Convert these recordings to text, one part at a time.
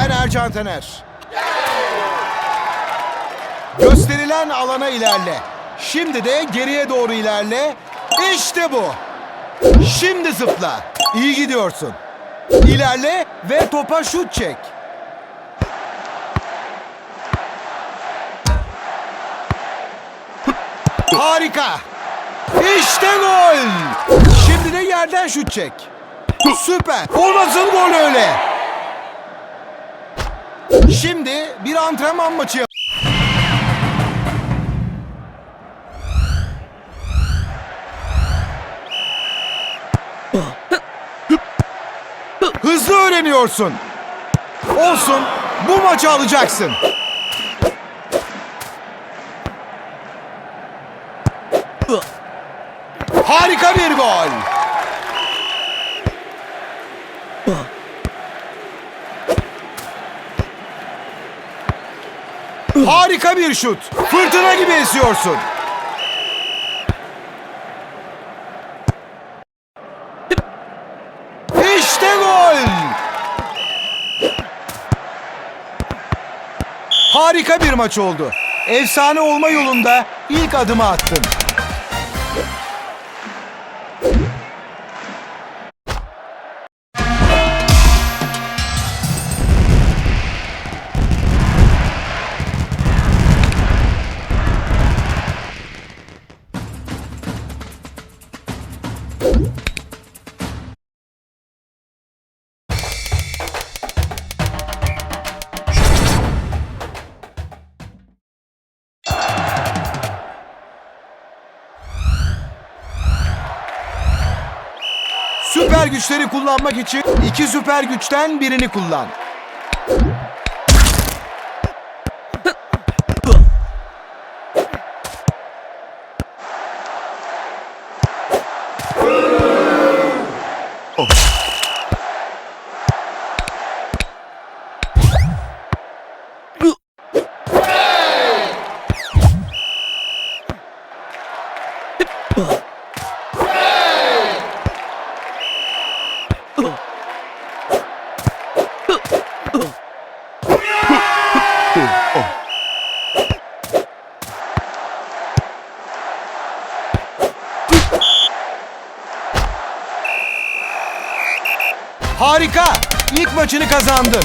Ben Ercan Taner. Gösterilen alana ilerle. Şimdi de geriye doğru ilerle. İşte bu. Şimdi zıpla. İyi gidiyorsun. İlerle ve topa şut çek. Harika. İşte gol. Şimdi de yerden şut çek. Süper. O nasıl gol öyle? Şimdi bir antrenman maçı yap. Hızlı öğreniyorsun. Olsun. Bu maçı alacaksın. Harika bir gol. Harika bir şut. Fırtına gibi esiyorsun. İşte gol. Harika bir maç oldu. Efsane olma yolunda ilk adımı attın. Süper güçleri kullanmak için iki süper güçten birini kullan. Harika! İlk maçını kazandın.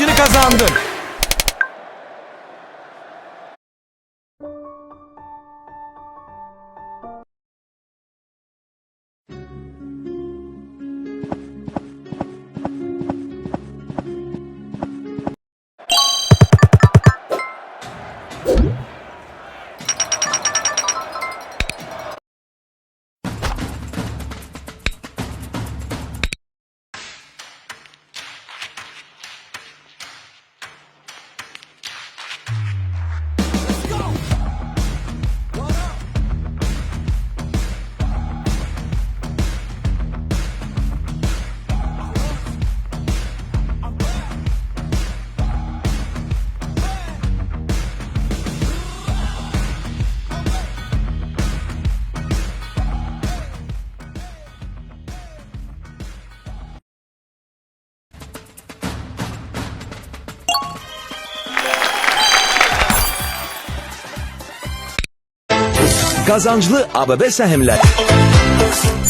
Maçını kazandın. Qazanclı ABB səhmlər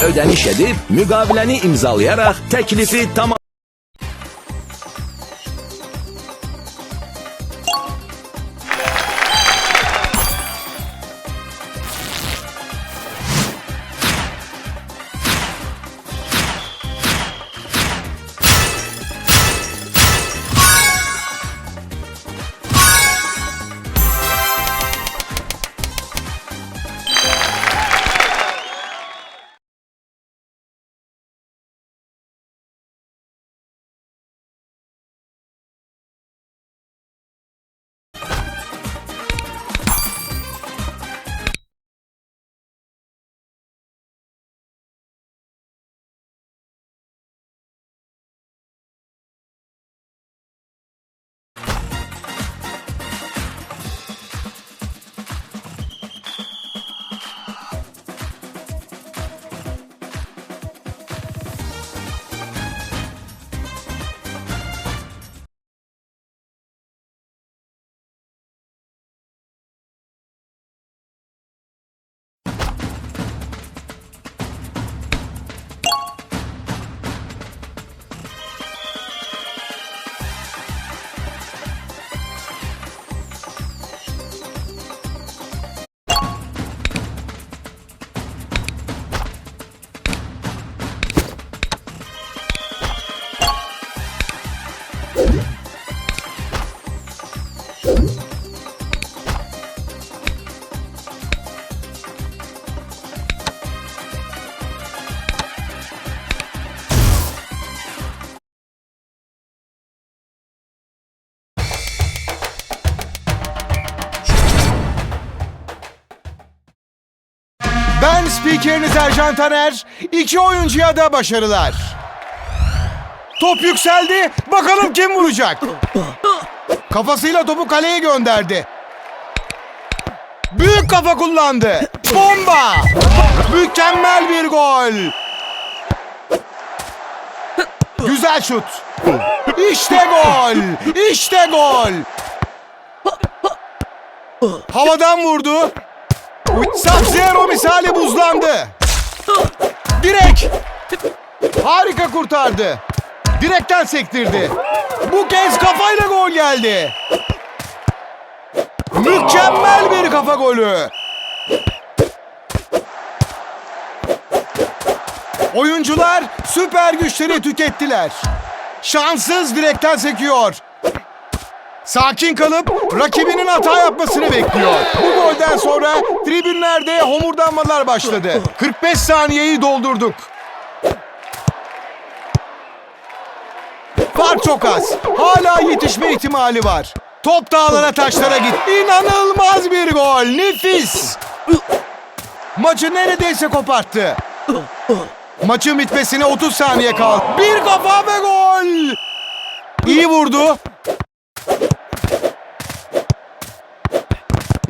ödəniş edib müqaviləni imzalayaraq təklifi tamam Ben spikeriniz Ercan Taner. İki oyuncuya da başarılar. Top yükseldi. Bakalım kim vuracak? Kafasıyla topu kaleye gönderdi. Büyük kafa kullandı. Bomba! Mükemmel bir gol. Güzel şut. İşte gol. İşte gol. Havadan vurdu. Sub-Zero misali buzlandı. Direk. Harika kurtardı. Direkten sektirdi. Bu kez kafayla gol geldi. Mükemmel bir kafa golü. Oyuncular süper güçleri tükettiler. Şanssız direkten sekiyor. Sakin kalıp rakibinin hata yapmasını bekliyor. Bu golden sonra tribünlerde homurdanmalar başladı. 45 saniyeyi doldurduk. Fark çok az. Hala yetişme ihtimali var. Top dağlara taşlara git. İnanılmaz bir gol. Nefis. Maçı neredeyse koparttı. Maçın bitmesine 30 saniye kaldı. Bir kafa ve gol. İyi vurdu.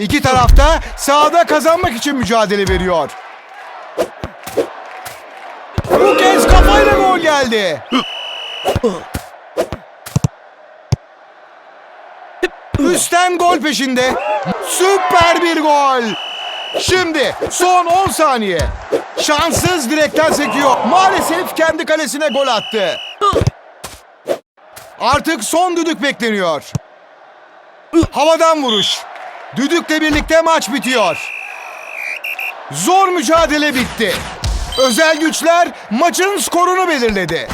İki tarafta sahada kazanmak için mücadele veriyor. Bu kez kafayla gol geldi. Üstten gol peşinde. Süper bir gol. Şimdi son 10 saniye. Şanssız direkten sekiyor. Maalesef kendi kalesine gol attı. Artık son düdük bekleniyor. Havadan vuruş. Düdükle birlikte maç bitiyor. Zor mücadele bitti. Özel güçler maçın skorunu belirledi.